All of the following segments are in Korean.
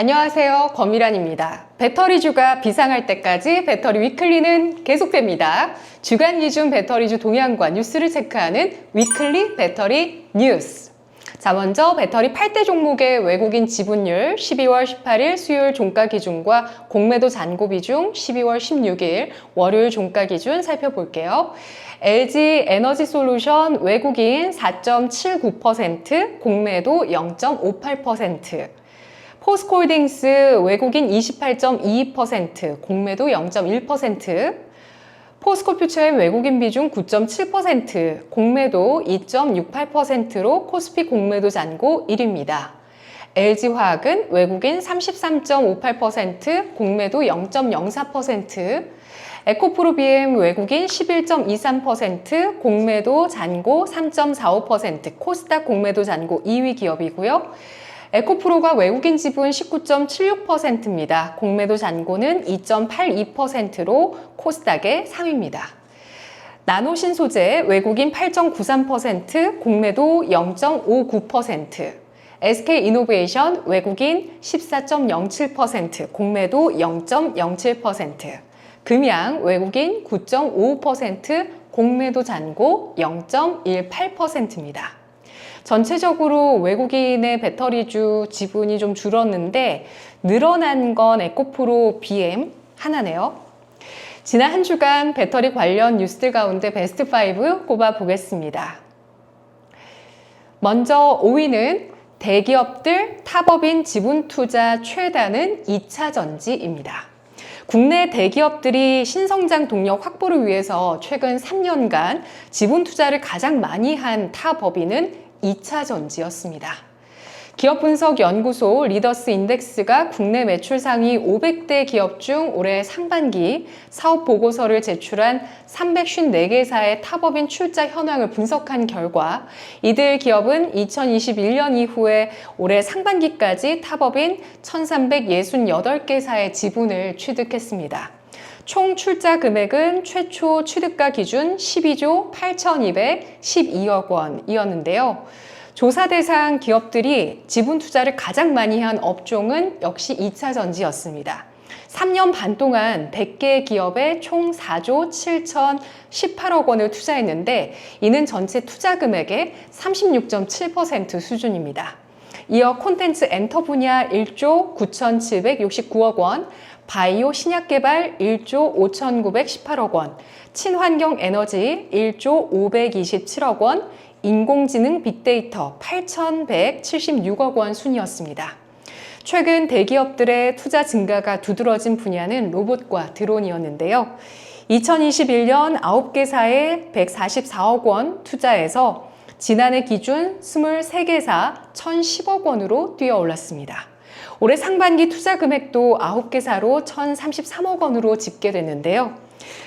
안녕하세요. 권미란입니다. 배터리주가 비상할 때까지 배터리 위클리는 계속됩니다. 주간 기준 배터리주 동향과 뉴스를 체크하는 위클리 배터리 뉴스. 자, 먼저 배터리 8대 종목의 외국인 지분율 12월 18일 수요일 종가 기준과 공매도 잔고 비중 12월 16일 월요일 종가 기준 살펴볼게요. LG 에너지 솔루션 외국인 4.79%, 공매도 0.58%. 포스코홀딩스 외국인 28.22%, 공매도 0.1%, 포스코 퓨처엠 외국인 비중 9.7%, 공매도 2.68%로 코스피 공매도 잔고 1위입니다. LG화학은 외국인 33.58%, 공매도 0.04%, 에코프로비엠 외국인 11.23%, 공매도 잔고 3.45%, 코스닥 공매도 잔고 2위 기업이고요. 에코프로가 외국인 지분 19.76%입니다. 공매도 잔고는 2.82%로 코스닥의 상위입니다. 나노신 소재 외국인 8.93%, 공매도 0.59%, SK이노베이션 외국인 14.07%, 공매도 0.07%, 금양 외국인 9.55%, 공매도 잔고 0.18%입니다. 전체적으로 외국인의 배터리주 지분이 좀 줄었는데 늘어난 건 에코프로 BM 하나네요. 지난 한 주간 배터리 관련 뉴스들 가운데 베스트 5 꼽아 보겠습니다. 먼저 5위는 대기업들 탑업인 지분 투자 최다는 2차 전지입니다. 국내 대기업들이 신성장 동력 확보를 위해서 최근 3년간 지분 투자를 가장 많이 한 탑업인은 2차 전지였습니다. 기업 분석 연구소 리더스 인덱스가 국내 매출 상위 500대 기업 중 올해 상반기 사업 보고서를 제출한 354개사의 탑업인 출자 현황을 분석한 결과 이들 기업은 2021년 이후에 올해 상반기까지 탑업인 1368개사의 지분을 취득했습니다. 총 출자 금액은 최초 취득가 기준 12조 8,212억 원이었는데요. 조사 대상 기업들이 지분 투자를 가장 많이 한 업종은 역시 2차 전지였습니다. 3년 반 동안 100개 기업에 총 4조 7,018억 원을 투자했는데 이는 전체 투자 금액의 36.7% 수준입니다. 이어 콘텐츠 엔터 분야 1조 9,769억 원, 바이오 신약 개발 1조 5,918억 원, 친환경 에너지 1조 527억 원, 인공지능 빅데이터 8,176억 원 순이었습니다. 최근 대기업들의 투자 증가가 두드러진 분야는 로봇과 드론이었는데요. 2021년 9개사에 144억 원 투자해서 지난해 기준 23개사 1,010억 원으로 뛰어 올랐습니다. 올해 상반기 투자 금액도 9개사로 1,033억 원으로 집계됐는데요.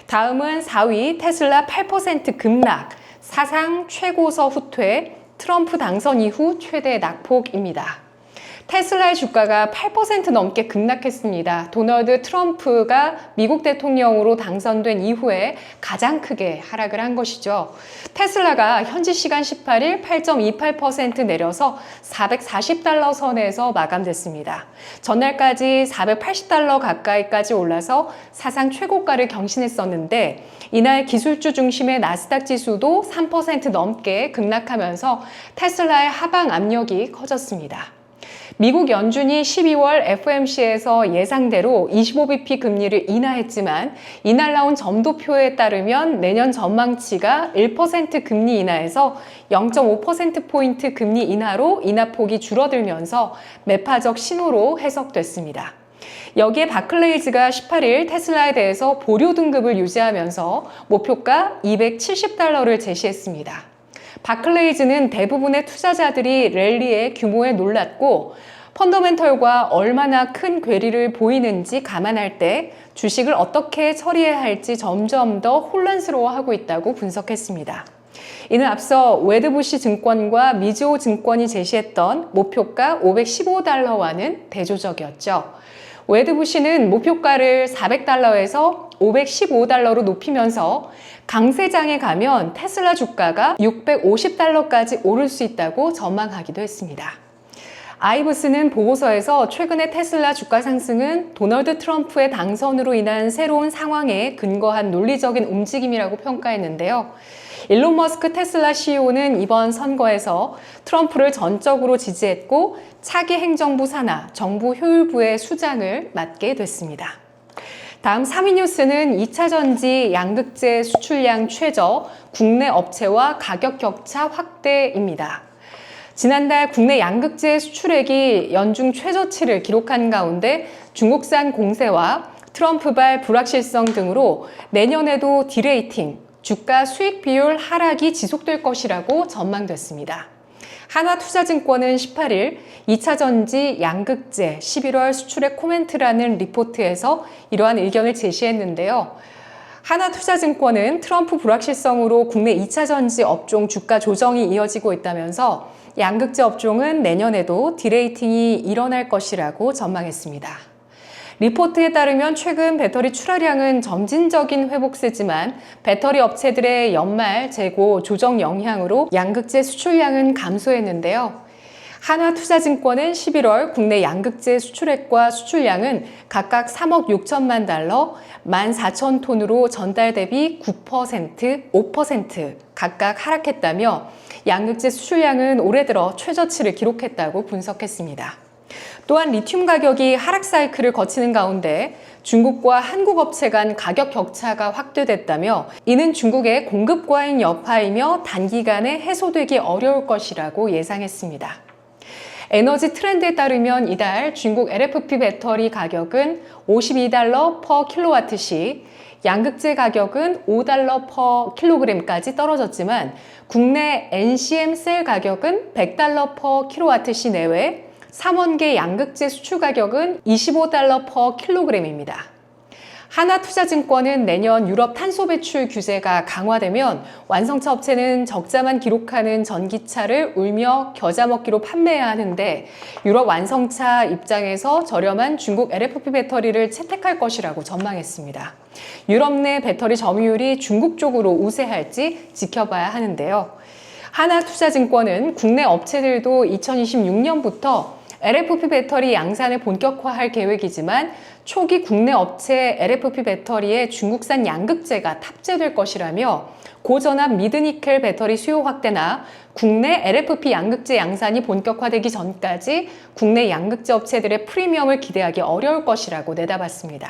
다음은 4위 테슬라 8% 급락, 사상 최고서 후퇴, 트럼프 당선 이후 최대 낙폭입니다. 테슬라의 주가가 8% 넘게 급락했습니다. 도널드 트럼프가 미국 대통령으로 당선된 이후에 가장 크게 하락을 한 것이죠. 테슬라가 현지 시간 18일 8.28% 내려서 440달러 선에서 마감됐습니다. 전날까지 480달러 가까이까지 올라서 사상 최고가를 경신했었는데 이날 기술주 중심의 나스닥 지수도 3% 넘게 급락하면서 테슬라의 하방 압력이 커졌습니다. 미국 연준이 12월 FOMC에서 예상대로 25bp 금리를 인하했지만 이날 나온 점도표에 따르면 내년 전망치가 1% 금리 인하에서 0.5%포인트 금리 인하로 인하폭이 줄어들면서 매파적 신호로 해석됐습니다. 여기에 바클레이즈가 18일 테슬라에 대해서 보료 등급을 유지하면서 목표가 270달러를 제시했습니다. 바클레이즈는 대부분의 투자자들이 랠리의 규모에 놀랐고 펀더멘털과 얼마나 큰 괴리를 보이는지 감안할 때 주식을 어떻게 처리해야 할지 점점 더 혼란스러워하고 있다고 분석했습니다. 이는 앞서 웨드부시 증권과 미즈호 증권이 제시했던 목표가 515달러와는 대조적이었죠. 웨드부시는 목표가를 400달러에서 515달러로 높이면서 강세장에 가면 테슬라 주가가 650달러까지 오를 수 있다고 전망하기도 했습니다. 아이브스는 보고서에서 최근의 테슬라 주가 상승은 도널드 트럼프의 당선으로 인한 새로운 상황에 근거한 논리적인 움직임이라고 평가했는데요. 일론 머스크 테슬라 CEO는 이번 선거에서 트럼프를 전적으로 지지했고 차기 행정부 산하 정부 효율부의 수장을 맡게 됐습니다. 다음 3위 뉴스는 2차 전지 양극재 수출량 최저, 국내 업체와 가격 격차 확대입니다. 지난달 국내 양극재 수출액이 연중 최저치를 기록한 가운데 중국산 공세와 트럼프발 불확실성 등으로 내년에도 디레이팅, 주가 수익 비율 하락이 지속될 것이라고 전망됐습니다. 한화투자증권은 18일 2차 전지 양극재 11월 수출액 코멘트라는 리포트에서 이러한 의견을 제시했는데요. 하나투자증권은 트럼프 불확실성으로 국내 2차 전지 업종 주가 조정이 이어지고 있다면서 양극재 업종은 내년에도 디레이팅이 일어날 것이라고 전망했습니다. 리포트에 따르면 최근 배터리 출하량은 점진적인 회복세지만 배터리 업체들의 연말 재고 조정 영향으로 양극재 수출량은 감소했는데요. 한화투자증권은 11월 국내 양극재 수출액과 수출량은 각각 3억 6천만 달러, 14,000톤으로 전달 대비 9%, 5% 각각 하락했다며 양극재 수출량은 올해 들어 최저치를 기록했다고 분석했습니다. 또한 리튬 가격이 하락 사이클을 거치는 가운데 중국과 한국 업체 간 가격 격차가 확대됐다며 이는 중국의 공급 과잉 여파이며 단기간에 해소되기 어려울 것이라고 예상했습니다. 에너지 트렌드에 따르면 이달 중국 LFP 배터리 가격은 52달러 퍼 킬로와트 시, 양극재 가격은 5달러 퍼 킬로그램까지 떨어졌지만 국내 NCM 셀 가격은 100달러 퍼 킬로와트 시 내외, 3원계 양극재 수출 가격은 25달러 퍼 킬로그램입니다. 하나투자증권은 내년 유럽 탄소 배출 규제가 강화되면 완성차 업체는 적자만 기록하는 전기차를 울며 겨자 먹기로 판매해야 하는데 유럽 완성차 입장에서 저렴한 중국 LFP 배터리를 채택할 것이라고 전망했습니다. 유럽 내 배터리 점유율이 중국 쪽으로 우세할지 지켜봐야 하는데요. 하나투자증권은 국내 업체들도 2026년부터 LFP 배터리 양산을 본격화할 계획이지만 초기 국내 업체 LFP 배터리에 중국산 양극재가 탑재될 것이라며 고전압 미드니켈 배터리 수요 확대나 국내 LFP 양극재 양산이 본격화되기 전까지 국내 양극재 업체들의 프리미엄을 기대하기 어려울 것이라고 내다봤습니다.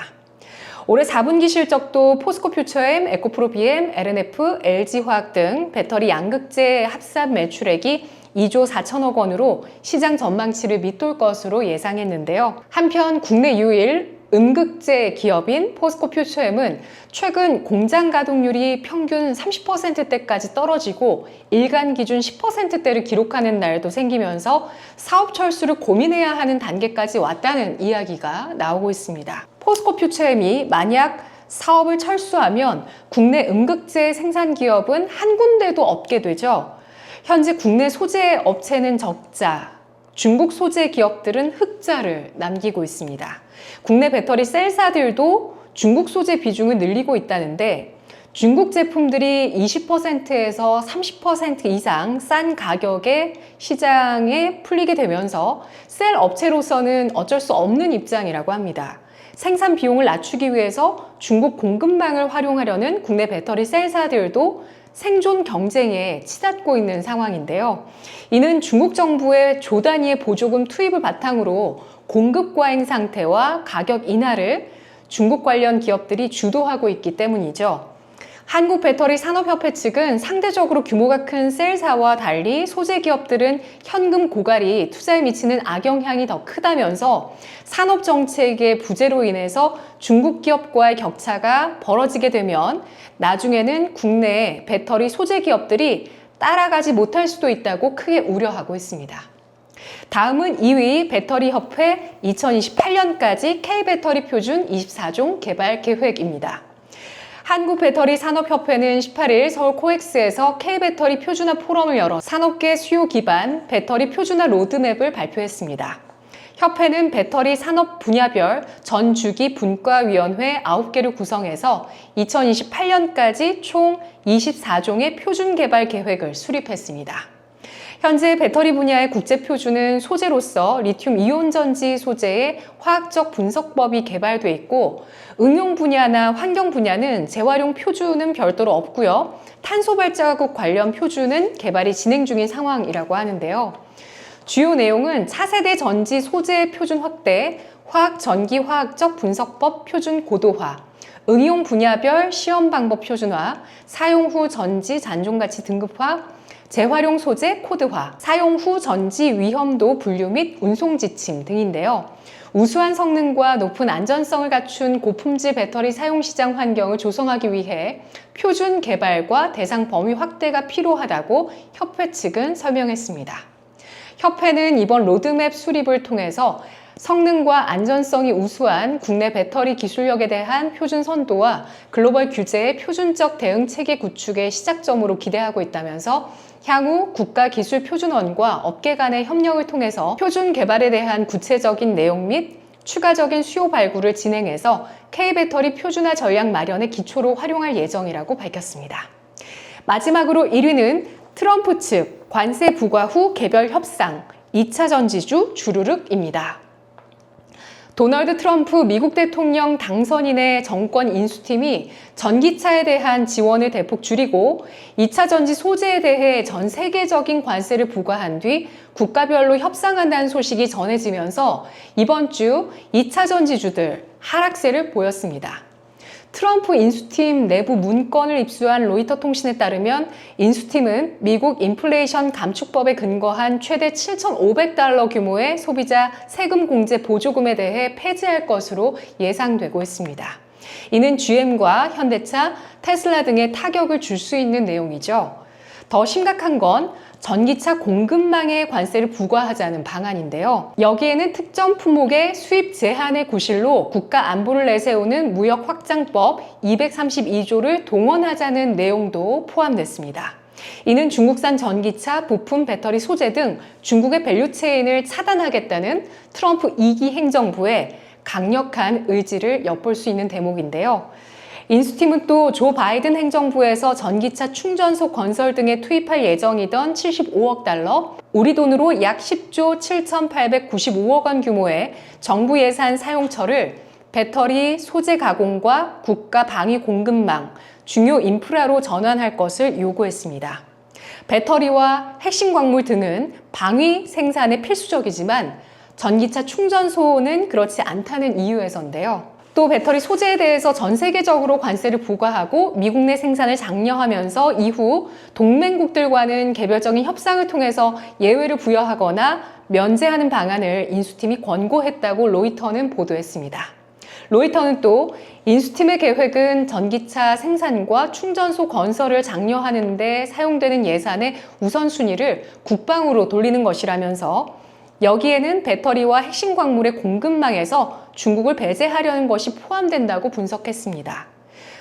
올해 4분기 실적도 포스코 퓨처엠, 에코프로 BM, LNF, LG화학 등 배터리 양극재 합산 매출액이 2조 4천억 원으로 시장 전망치를 밑돌 것으로 예상했는데요. 한편 국내 유일 음극재 기업인 포스코 퓨처엠은 최근 공장 가동률이 평균 30%대까지 떨어지고 일간 기준 10%대를 기록하는 날도 생기면서 사업 철수를 고민해야 하는 단계까지 왔다는 이야기가 나오고 있습니다. 포스코 퓨처엠이 만약 사업을 철수하면 국내 음극재 생산 기업은 한 군데도 없게 되죠. 현재 국내 소재 업체는 적자, 중국 소재 기업들은 흑자를 남기고 있습니다. 국내 배터리 셀사들도 중국 소재 비중을 늘리고 있다는데 중국 제품들이 20%에서 30% 이상 싼 가격에 시장에 풀리게 되면서 셀 업체로서는 어쩔 수 없는 입장이라고 합니다. 생산 비용을 낮추기 위해서 중국 공급망을 활용하려는 국내 배터리 셀사들도 생존 경쟁에 치닫고 있는 상황인데요. 이는 중국 정부의 조 단위의 보조금 투입을 바탕으로 공급 과잉 상태와 가격 인하를 중국 관련 기업들이 주도하고 있기 때문이죠. 한국배터리 산업협회 측은 상대적으로 규모가 큰 셀사와 달리 소재 기업들은 현금 고갈이 투자에 미치는 악영향이 더 크다면서 산업 정책의 부재로 인해서 중국 기업과의 격차가 벌어지게 되면 나중에는 국내 배터리 소재 기업들이 따라가지 못할 수도 있다고 크게 우려하고 있습니다. 다음은 2위 배터리협회 2028년까지 K배터리 표준 24종 개발 계획입니다. 한국배터리 산업협회는 18일 서울 코엑스에서 K배터리 표준화 포럼을 열어 산업계 수요 기반 배터리 표준화 로드맵을 발표했습니다. 협회는 배터리 산업 분야별 전 주기 분과위원회 9개를 구성해서 2028년까지 총 24종의 표준 개발 계획을 수립했습니다. 현재 배터리 분야의 국제 표준은 소재로서 리튬 이온 전지 소재의 화학적 분석법이 개발돼 있고 응용 분야나 환경 분야는 재활용 표준은 별도로 없고요. 탄소 발자국 관련 표준은 개발이 진행 중인 상황이라고 하는데요. 주요 내용은 차세대 전지 소재 표준 확대, 화학 전기 화학적 분석법 표준 고도화, 응용 분야별 시험 방법 표준화, 사용 후 전지 잔존 가치 등급화, 재활용 소재 코드화, 사용 후 전지 위험도 분류 및 운송 지침 등인데요. 우수한 성능과 높은 안전성을 갖춘 고품질 배터리 사용 시장 환경을 조성하기 위해 표준 개발과 대상 범위 확대가 필요하다고 협회 측은 설명했습니다. 협회는 이번 로드맵 수립을 통해서 성능과 안전성이 우수한 국내 배터리 기술력에 대한 표준 선도와 글로벌 규제의 표준적 대응 체계 구축의 시작점으로 기대하고 있다면서 향후 국가기술표준원과 업계 간의 협력을 통해서 표준 개발에 대한 구체적인 내용 및 추가적인 수요 발굴을 진행해서 K배터리 표준화 전략 마련의 기초로 활용할 예정이라고 밝혔습니다. 마지막으로 1위는 트럼프 측 관세 부과 후 개별 협상 2차 전지주 주르륵입니다. 도널드 트럼프 미국 대통령 당선인의 정권 인수팀이 전기차에 대한 지원을 대폭 줄이고 2차 전지 소재에 대해 전 세계적인 관세를 부과한 뒤 국가별로 협상한다는 소식이 전해지면서 이번 주 2차 전지주들 하락세를 보였습니다. 트럼프 인수팀 내부 문건을 입수한 로이터 통신에 따르면 인수팀은 미국 인플레이션 감축법에 근거한 최대 7,500달러 규모의 소비자 세금 공제 보조금에 대해 폐지할 것으로 예상되고 있습니다. 이는 GM과 현대차, 테슬라 등에 타격을 줄 수 있는 내용이죠. 더 심각한 건 전기차 공급망에 관세를 부과하자는 방안인데요. 여기에는 특정 품목의 수입 제한의 구실로 국가 안보를 내세우는 무역 확장법 232조를 동원하자는 내용도 포함됐습니다. 이는 중국산 전기차, 부품, 배터리 소재 등 중국의 밸류체인을 차단하겠다는 트럼프 2기 행정부의 강력한 의지를 엿볼 수 있는 대목인데요. 인수팀은 또 조 바이든 행정부에서 전기차 충전소 건설 등에 투입할 예정이던 75억 달러, 우리 돈으로 약 10조 7,895억 원 규모의 정부 예산 사용처를 배터리 소재 가공과 국가 방위 공급망, 중요 인프라로 전환할 것을 요구했습니다. 배터리와 핵심 광물 등은 방위 생산에 필수적이지만 전기차 충전소는 그렇지 않다는 이유에서인데요. 또 배터리 소재에 대해서 전 세계적으로 관세를 부과하고 미국 내 생산을 장려하면서 이후 동맹국들과는 개별적인 협상을 통해서 예외를 부여하거나 면제하는 방안을 인수팀이 권고했다고 로이터는 보도했습니다. 로이터는 또 인수팀의 계획은 전기차 생산과 충전소 건설을 장려하는 데 사용되는 예산의 우선순위를 국방으로 돌리는 것이라면서 여기에는 배터리와 핵심 광물의 공급망에서 중국을 배제하려는 것이 포함된다고 분석했습니다.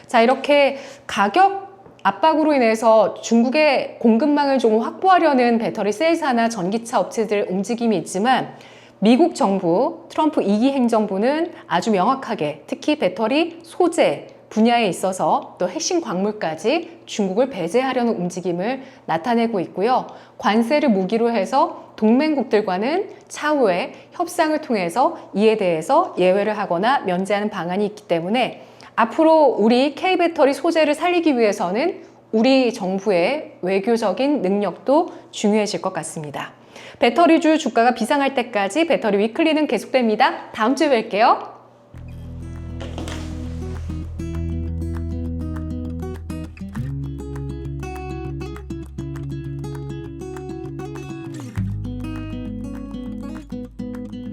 자, 이렇게 가격 압박으로 인해서 중국의 공급망을 조금 확보하려는 배터리 셀사나 전기차 업체들 움직임이 있지만 미국 정부, 트럼프 2기 행정부는 아주 명확하게 특히 배터리 소재, 분야에 있어서 또 핵심 광물까지 중국을 배제하려는 움직임을 나타내고 있고요. 관세를 무기로 해서 동맹국들과는 차후에 협상을 통해서 이에 대해서 예외를 하거나 면제하는 방안이 있기 때문에 앞으로 우리 K배터리 소재를 살리기 위해서는 우리 정부의 외교적인 능력도 중요해질 것 같습니다. 배터리주 주가가 비상할 때까지 배터리 위클리는 계속됩니다. 다음 주에 뵐게요.